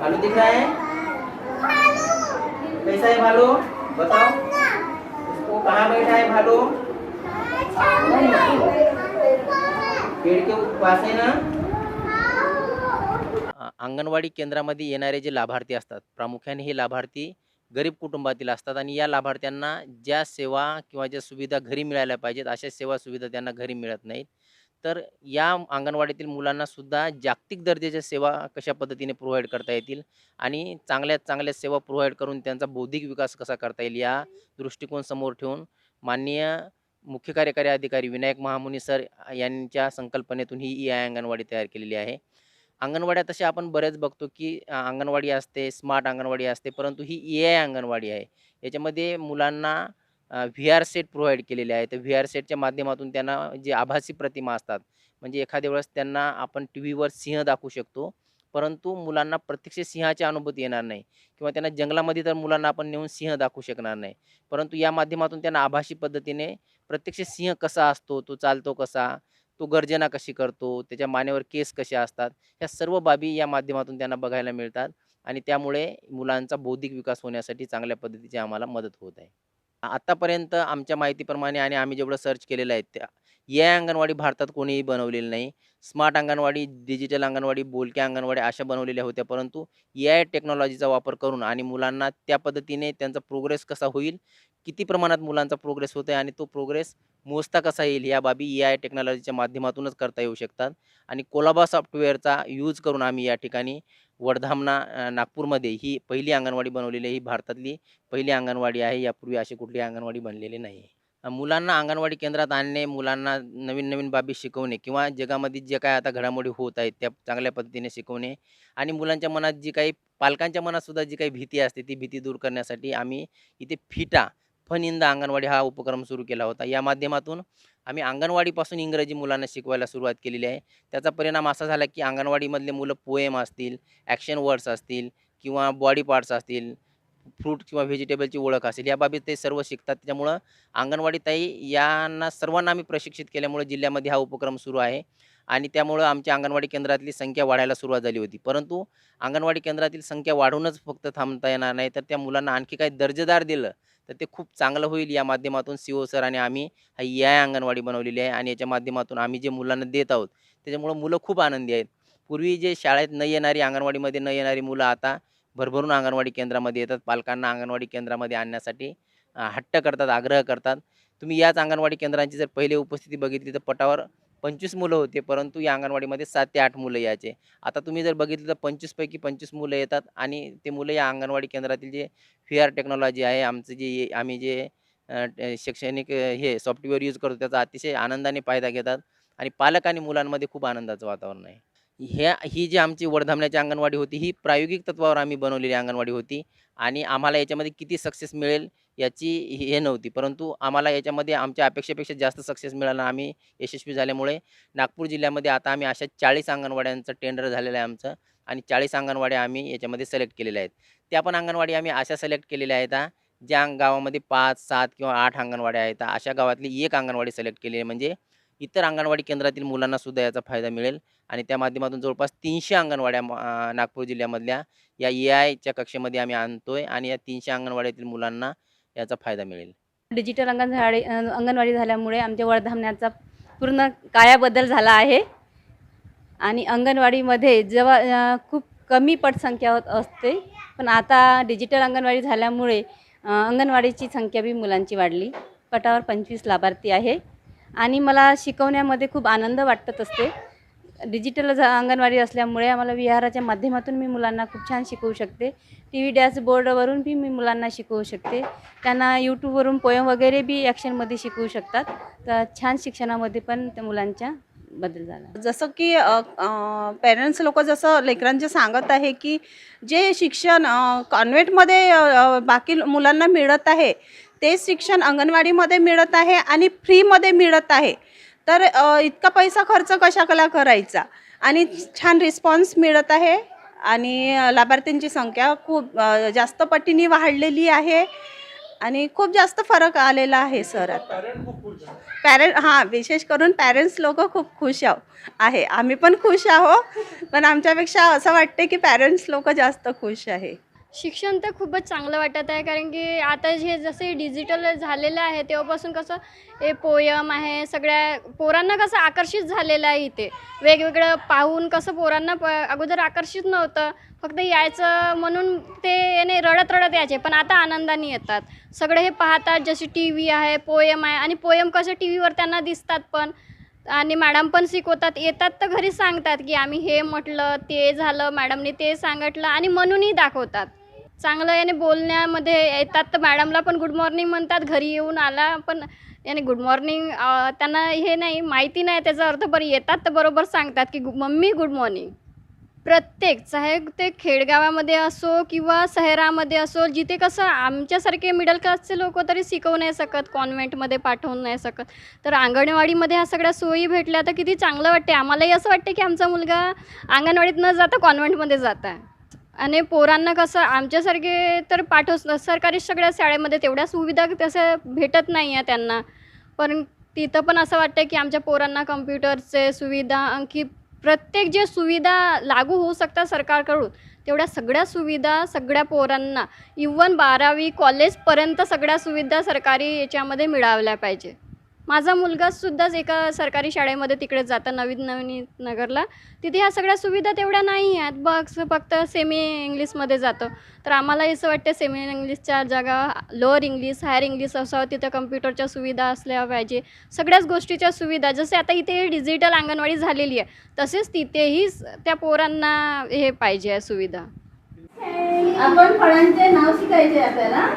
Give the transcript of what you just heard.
भालू दिख रहा है? कैसा है भालू? बताओ। उसको कहाँ बैठा है भालू? पेड़ के पास है ना? अंगणवाडी केंद्रामध्ये येणारे जे लाभार्थी असतात प्रामुख्याने हे लाभार्थी गरीब कुटुंबातील असतात आणि या लाभार्थ्यांना ज्या सेवा किंवा ज्या सुविधा घरी मिळायला पाहिजेत अशा सेवा सुविधा त्यांना घरी मिळत नाहीत. तर या अंगणवाडीतील मुलांना सुद्धा जागतिक दर्जाच्या सेवा कशा पद्धतीने प्रोव्हाइड करता येतील आणि चांगल्यात चांगल्या सेवा प्रोव्हाइड करून त्यांचा बौद्धिक विकास कसा करता येईल या दृष्टिकोन समोर ठेवून माननीय मुख्य कार्यकारी अधिकारी विनायक महामुनी सर यांच्या संकल्पनेतून ही ई आय अंगणवाडी तयार केलेली आहे. अंगणवाड्या तशा आपण बरेच बघतो की अंगणवाडी असते स्मार्ट अंगणवाडी असते परंतु ही ए आय अंगणवाडी आहे. याच्यामध्ये मुलांना व्ही आर सेट प्रोव्हाइड केलेले आहे तर व्ही आर सेटच्या माध्यमातून त्यांना जे आभासी प्रतिमा असतात म्हणजे एखाद्या वेळेस त्यांना आपण टी व्हीवर सिंह दाखवू शकतो परंतु मुलांना प्रत्यक्ष सिंहाची अनुभूती येणार नाही किंवा त्यांना जंगलामध्ये तर मुलांना आपण नेऊन सिंह दाखवू शकणार नाही. परंतु या माध्यमातून त्यांना आभासी पद्धतीने प्रत्यक्ष सिंह कसा असतो तो चालतो कसा तो गर्जना कशी करतो त्याच्या मानेवर केस कसे असतात ह्या सर्व बाबी या माध्यमातून त्यांना बघायला मिळतात आणि त्यामुळे मुलांचा बौद्धिक विकास होण्यासाठी चांगल्या पद्धतीची आम्हाला मदत होत आहे. आतापर्यंत आमच्या माहितीप्रमाणे आणि आम्ही जेवढं सर्च केलेलं आहे त्या या अंगणवाडी भारतात कोणीही बनवलेली नाही. स्मार्ट अंगणवाडी डिजिटल अंगणवाडी बोलक्या अंगणवाडी अशा बनवलेल्या होत्या परंतु ए आय टेक्नॉलॉजीचा वापर करून आणि मुलांना त्या पद्धतीने त्यांचा प्रोग्रेस कसा होईल किती प्रमाणात मुलांचा प्रोग्रेस होतो आहे आणि तो प्रोग्रेस मोजता कसा येईल या बाबी ए आय टेक्नॉलॉजीच्या माध्यमातूनच करता येऊ शकतात. आणि कोलाबा सॉफ्टवेअरचा यूज करून आम्ही या ठिकाणी वर्धामना नागपूरमध्ये ही पहिली अंगणवाडी बनवलेली आहे. ही भारतातली पहिली अंगणवाडी आहे. यापूर्वी अशी कुठली अंगणवाडी बनलेली नाही मुलांना अंगणवाडी केंद्रात आणणे मुलांना नवीन नवीन बाबी शिकवणे किंवा जगामध्ये जे काय आता घडामोडी होत आहेत त्या चांगल्या पद्धतीने शिकवणे आणि मुलांच्या मनात जी काही पालकांच्या मनात सुद्धा जी काही भीती असते ती भीती दूर करण्यासाठी आम्ही इथे फिटा फनिंद अंगणवाडी हा उपक्रम सुरू केला होता. या माध्यमातून आम्ही अंगणवाडीपासून इंग्रजी मुलांना शिकवायला सुरुवात केलेली आहे. त्याचा परिणाम असा झाला की अंगणवाडीमधले मुलं पोएम असतील ॲक्शन वर्ड्स असतील किंवा बॉडी पार्ट्स असतील फ्रूट किंवा व्हेजिटेबलची ओळख असेल या बाबीत ते सर्व शिकतात. त्याच्यामुळं अंगणवाडी ताई यांना सर्वांना आम्ही प्रशिक्षित केल्यामुळे जिल्ह्यामध्ये हा उपक्रम सुरू आहे. आणि त्यामुळं आमच्या अंगणवाडी केंद्रातली संख्या वाढायला सुरुवात झाली होती. परंतु अंगणवाडी केंद्रातील संख्या वाढूनच फक्त थांबता येणार नाही. तर त्या मुलांना आणखी काही दर्जेदार दिलं तर ते खूप चांगलं होईल. या माध्यमातून सी ओ सर आणि आम्ही ही या अंगणवाडी बनवलेली आहे. आणि याच्या माध्यमातून आम्ही जे मुलांना देत आहोत त्याच्यामुळं मुलं खूप आनंदी आहेत. पूर्वी जे शाळेत न येणारी अंगणवाडीमध्ये न येणारी मुलं आता भरभरून अंगणवाडी केंद्रामध्ये येतात. पालकांना अंगणवाडी केंद्रामध्ये आणण्यासाठी हट्ट करतात आग्रह करतात. तुम्ही याच अंगणवाडी केंद्रांची जर पहिले उपस्थिती बघितली तर पटावर पंचवीस मुलं होते परंतु या अंगणवाडीमध्ये सात ते आठ मुलं यायचे. आता तुम्ही जर बघितलं तर पंचवीसपैकी पंचवीस मुलं येतात आणि ते मुलं या अंगणवाडी केंद्रातील जे व्ही आर टेक्नॉलॉजी आहे आमचं जे आम्ही जे शैक्षणिक हे सॉफ्टवेअर यूज करतो त्याचा अतिशय आनंदाने फायदा घेतात आणि पालक आणि मुलांमध्ये खूप आनंदाचं वातावरण आहे. ह्या ही जी आमची वडधामण्याची अंगणवाडी होती ही प्रायोगिक तत्वावर आम्ही बनवलेली अंगणवाडी होती आणि आम्हाला याच्यामध्ये किती सक्सेस मिळेल याची हे हे नव्हती. परंतु आम्हाला याच्यामध्ये आमच्या अपेक्षेपेक्षा जास्त सक्सेस मिळाला. आम्ही यशस्वी झाल्यामुळे नागपूर जिल्ह्यामध्ये आता आम्ही अशा चाळीस अंगणवाड्यांचं टेंडर झालेलं आहे आमचं आणि चाळीस अंगणवाड्या आम्ही याच्यामध्ये सिलेक्ट केलेल्या आहेत. त्या पण अंगणवाडी आम्ही अशा सिलेक्ट केलेल्या आहेत ज्या गावामध्ये पाच सात किंवा आठ अंगणवाड्या आहेत. अशा गावातली एक अंगणवाडी सिलेक्ट केली आहे. म्हणजे इतर अंगणवाडी केंद्रातील मुलांनासुद्धा याचा फायदा मिळेल. आणि त्या माध्यमातून जवळपास तीनशे अंगणवाड्या नागपूर जिल्ह्यामधल्या या ए आयच्या कक्षेमध्ये आम्ही आणतोय आणि या तीनशे अंगणवाड्यातील मुलांना याचा फायदा मिळेल. डिजिटल अंगणवाडी अंगणवाडी झाल्यामुळे आमच्या वडधामण्याचा पूर्ण कायाबद्दल झाला आहे. आणि अंगणवाडीमध्ये जेव्हा खूप कमी पटसंख्या होत असते पण आता डिजिटल अंगणवाडी झाल्यामुळे अंगणवाडीची संख्या बी मुलांची वाढली. पटावर पंचवीस लाभार्थी आहे. आणि मला शिकवण्यामध्ये खूप आनंद वाटत असते. डिजिटल झा अंगणवाडी असल्यामुळे आम्हाला विहाराच्या माध्यमातून मी मुलांना खूप छान शिकवू शकते. टी व्ही डॅशबोर्डवरून बी मी मुलांना शिकवू शकते. त्यांना यूट्यूबवरून पोयम वगैरे बी ॲक्शनमध्ये शिकवू शकतात. तर छान शिक्षणामध्ये पण त्या मुलांच्या बदल झाला. जसं की पेरेंट्स लोक जसं लेकरांचे सांगत आहे की जे शिक्षण कॉन्व्हेंटमध्ये बाकी मुलांना मिळत आहे तेच शिक्षण अंगणवाडीमध्ये मिळत आहे आणि फ्रीमध्ये मिळत आहे. तर इतका पैसा खर्च कशाकला करायचा? आणि छान रिस्पॉन्स मिळत आहे आणि लाभार्थींची लाभार्थ्यांची संख्या खूप जास्त पटीने वाढलेली आहे आणि खूप जास्त फरक आलेला आहे सर आता. पॅरेंट हां विशेष करून पॅरेंट्स लोक खूप खुश आहो आहे. आम्ही पण खुश आहो पण आमच्यापेक्षा असं वाटते की पॅरेंट्स लोक जास्त खुश आहे. शिक्षण तर खूपच चांगलं वाटत आहे कारण की आता जे जसे डिजिटल झालेलं आहे तेव्हापासून कसं हे पोयम आहे सगळ्या पोरांना कसं आकर्षित झालेलं आहे इथे. वेगवेगळं पाहून कसं पोरांना प अगोदर आकर्षित नव्हतं फक्त यायचं म्हणून ते याने रडत रडत यायचे पण आता आनंदाने येतात. सगळे हे पाहतात जशी टी व्ही आहे पोयम आहे आणि पोयम कसं टी व्हीवर त्यांना दिसतात पण आणि मॅडम पण शिकवतात. येतात तर घरी सांगतात की आम्ही हे म्हटलं ते झालं मॅडमने ते सांगितलं आणि म्हणूनही दाखवतात. चांगलं याने बोलण्यामध्ये येतात. तर मॅडमला पण गुड मॉर्निंग म्हणतात घरी येऊन आला. पण याने गुड मॉर्निंग त्यांना हे नाही माहिती नाही त्याचा अर्थ बरं येतात. तर बरोबर सांगतात की मम्मी गुड मॉर्निंग प्रत्येक चाहे ते खेडगावामध्ये असो किंवा शहरामध्ये असो जिथे कसं आमच्यासारखे मिडल क्लासचे लोक तरी शिकवू नाही शकत कॉन्व्हेंटमध्ये पाठवून नाही शकत. तर अंगणवाडीमध्ये ह्या सगळ्या सोयी भेटल्या तर किती चांगलं वाटते आम्हालाही असं वाटते की आमचा मुलगा अंगणवाडीत न जाता कॉन्व्हेंटमध्ये जात आहे. आणि पोरांना कसं आमच्यासारखे तर पाठव सरकारी सगळ्या शाळेमध्ये तेवढ्या सुविधा तसं भेटत नाही आहे त्यांना. पण तिथं पण असं वाटतं की आमच्या पोरांना कम्प्युटरचे सुविधा आणखी प्रत्येक जे सुविधा लागू होऊ शकतात सरकारकडून तेवढ्या सगळ्या सुविधा सगळ्या पोरांना इवन बारावी कॉलेजपर्यंत सगळ्या सुविधा सरकारी याच्यामध्ये मिळावल्या पाहिजे. माझा मुलगासुद्धाच एका सरकारी शाळेमध्ये तिकडे जातं नवीन नवीन नगरला तिथे ह्या सगळ्या सुविधा तेवढ्या नाही आहेत. बघ फक्त सेमी इंग्लिशमध्ये जातं. तर आम्हाला असं वाटतं सेमी इंग्लिशच्या जागा लोअर इंग्लिश हायर इंग्लिश असावं तिथं कम्प्युटरच्या सुविधा असल्या पाहिजे. सगळ्याच गोष्टीच्या सुविधा जसे आता इथे डिजिटल अंगणवाडी झालेली आहे तसेच तिथेही त्या पोरांना हे पाहिजे आहे सुविधा. आपण फळांचे नाव शिकायचे आपल्याला.